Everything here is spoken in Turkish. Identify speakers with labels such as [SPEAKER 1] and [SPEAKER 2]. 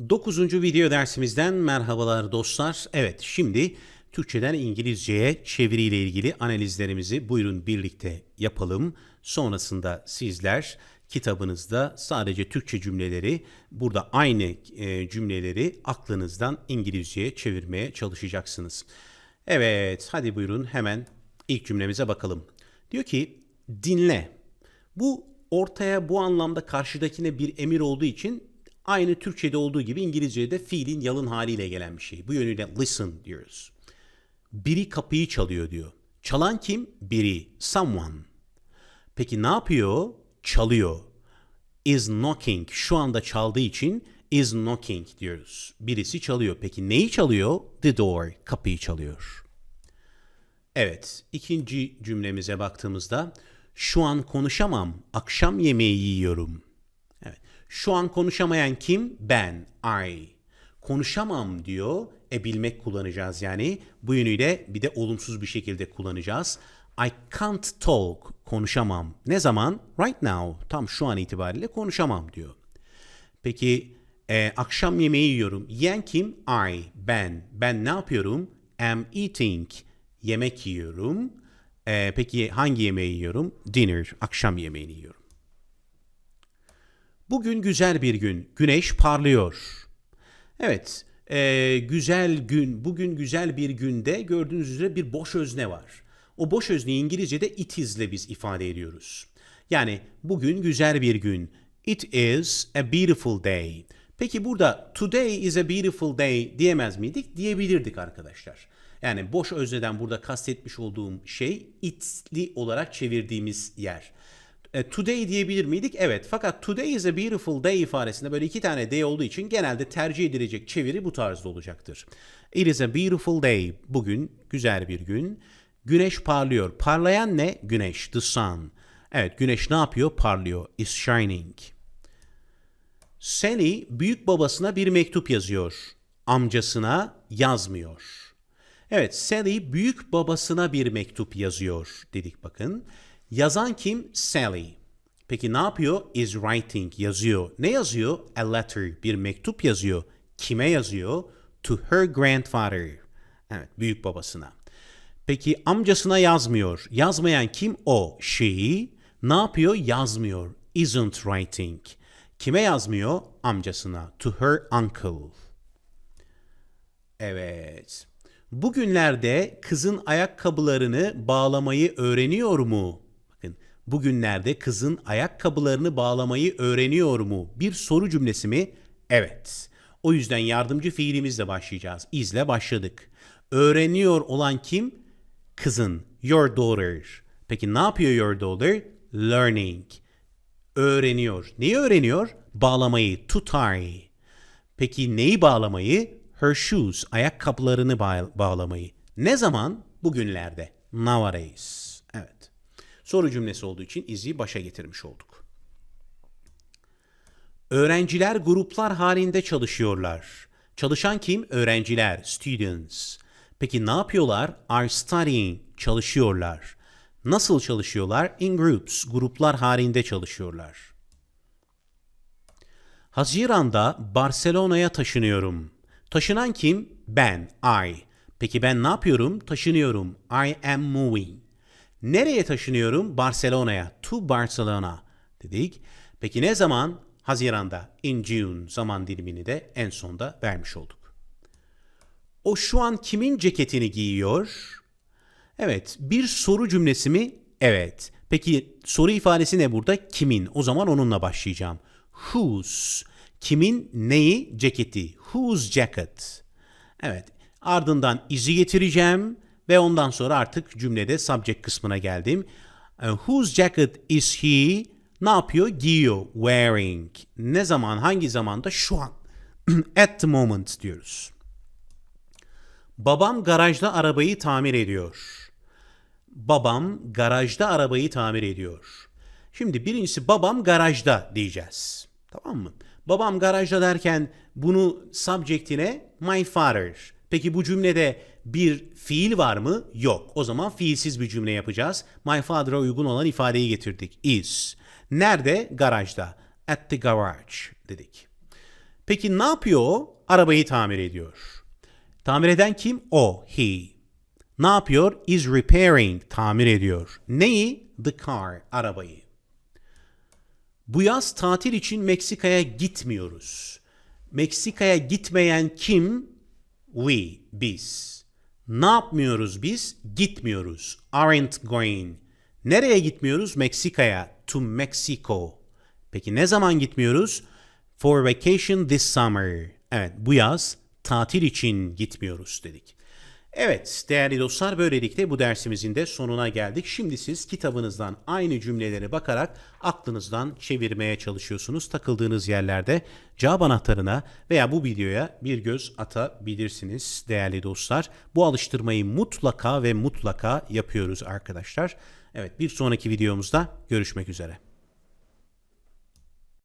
[SPEAKER 1] Dokuzuncu video dersimizden merhabalar dostlar. Evet şimdi Türkçeden İngilizceye çeviriyle ilgili analizlerimizi buyurun birlikte yapalım. Sonrasında sizler kitabınızda sadece Türkçe cümleleri burada aynı e, cümleleri aklınızdan İngilizceye çevirmeye çalışacaksınız. Evet hadi buyurun hemen ilk cümlemize bakalım. Diyor ki dinle. Bu ortaya bu anlamda karşıdakine bir emir olduğu için aynı Türkçe'de olduğu gibi İngilizce'de de fiilin yalın haliyle gelen bir şey. Bu yönüyle listen diyoruz. Biri kapıyı çalıyor diyor. Çalan kim? Biri. Someone. Peki ne yapıyor? Çalıyor. Is knocking. Şu anda çaldığı için is knocking diyoruz. Birisi çalıyor. Peki neyi çalıyor? The door. Kapıyı çalıyor. Evet, ikinci cümlemize baktığımızda şu an konuşamam, akşam yemeği yiyorum. Şu an konuşamayan kim? Ben, I. Konuşamam diyor, e bilmek kullanacağız yani. Bu yönüyle bir de olumsuz bir şekilde kullanacağız. I can't talk, konuşamam. Ne zaman? Right now, tam şu an itibariyle konuşamam diyor. Peki e, akşam yemeği yiyorum. Yiyen kim? I, ben. Ben ne yapıyorum? Am eating. Yemek yiyorum. E, peki hangi yemeği yiyorum? Dinner, akşam yemeğini yiyorum. Bugün güzel bir gün. Güneş parlıyor. Evet, e, güzel gün. Bugün güzel bir günde gördüğünüz üzere bir boş özne var. O boş özneyi İngilizce'de it is ile biz ifade ediyoruz. Yani bugün güzel bir gün. It is a beautiful day. Peki burada today is a beautiful day diyemez miydik? Diyebilirdik arkadaşlar. Yani boş özneden burada kastetmiş olduğum şey it'li olarak çevirdiğimiz yer. E, today diyebilir miydik? Evet. Fakat today is a beautiful day ifadesinde böyle iki tane day olduğu için genelde tercih edilecek çeviri bu tarzda olacaktır. It is a beautiful day. Bugün güzel bir gün. Güneş parlıyor. Parlayan ne? Güneş. The sun. Evet güneş ne yapıyor? Parlıyor. Is shining. Sally büyük babasına bir mektup yazıyor. Amcasına yazmıyor. Evet Sally büyük babasına bir mektup yazıyor dedik bakın. Yazan kim? Sally. Peki ne yapıyor? Is writing yazıyor. Ne yazıyor? A letter bir mektup yazıyor. Kime yazıyor? To her grandfather. Evet büyük babasına. Peki amcasına yazmıyor. Yazmayan kim? O. She. Ne yapıyor? Yazmıyor. Isn't writing. Kime yazmıyor? Amcasına. To her uncle. Evet. Bugünlerde kızın ayakkabılarını bağlamayı öğreniyor mu? Bugünlerde kızın ayakkabılarını bağlamayı öğreniyor mu? Bir soru cümlesi mi? Evet. O yüzden yardımcı fiilimizle başlayacağız. İzle başladık. Öğreniyor olan kim? Kızın. Your daughter. Peki ne yapıyor your daughter? Learning. Öğreniyor. Neyi öğreniyor? Bağlamayı. To tie. Peki neyi bağlamayı? Her shoes, ayakkabılarını bağ- bağlamayı. Ne zaman? Bugünlerde. Nowadays. Evet. Soru cümlesi olduğu için izi başa getirmiş olduk. Öğrenciler gruplar halinde çalışıyorlar. Çalışan kim? Öğrenciler, students. Peki ne yapıyorlar? Are studying, çalışıyorlar. Nasıl çalışıyorlar? In groups, gruplar halinde çalışıyorlar. Haziran'da Barcelona'ya taşınıyorum. Taşınan kim? Ben, I. Peki ben ne yapıyorum? Taşınıyorum. I am moving. Nereye taşınıyorum? Barcelona'ya. To Barcelona dedik. Peki ne zaman? Haziran'da. In June zaman dilimini de en sonda vermiş olduk. O şu an kimin ceketini giyiyor? Evet, bir soru cümlesi mi? Evet. Peki soru ifadesi ne burada? Kimin? O zaman onunla başlayacağım. Whose? Kimin neyi? Ceketi. Whose jacket? Evet. Ardından izi getireceğim ve ondan sonra artık cümlede subject kısmına geldim. Uh, Whose jacket is he? Ne yapıyor? Giyiyor. Wearing. Ne zaman? Hangi zamanda? Şu an. At the moment diyoruz. Babam garajda arabayı tamir ediyor. Babam garajda arabayı tamir ediyor. Şimdi birincisi babam garajda diyeceğiz. Tamam mı? Babam garajda derken bunu subjectine my father. Peki bu cümlede bir fiil var mı? Yok. O zaman fiilsiz bir cümle yapacağız. My father'a uygun olan ifadeyi getirdik. Is. Nerede? Garajda. At the garage dedik. Peki ne yapıyor o? Arabayı tamir ediyor. Tamir eden kim? O, he. Ne yapıyor? Is repairing, tamir ediyor. Neyi? The car, arabayı. Bu yaz tatil için Meksika'ya gitmiyoruz. Meksika'ya gitmeyen kim? We, biz. Ne yapmıyoruz biz? Gitmiyoruz. Aren't going. Nereye gitmiyoruz? Meksika'ya. To Mexico. Peki ne zaman gitmiyoruz? For vacation this summer. Evet bu yaz tatil için gitmiyoruz dedik. Evet değerli dostlar böylelikle bu dersimizin de sonuna geldik. Şimdi siz kitabınızdan aynı cümleleri bakarak aklınızdan çevirmeye çalışıyorsunuz. Takıldığınız yerlerde cevap anahtarına veya bu videoya bir göz atabilirsiniz değerli dostlar. Bu alıştırmayı mutlaka ve mutlaka yapıyoruz arkadaşlar. Evet bir sonraki videomuzda görüşmek üzere.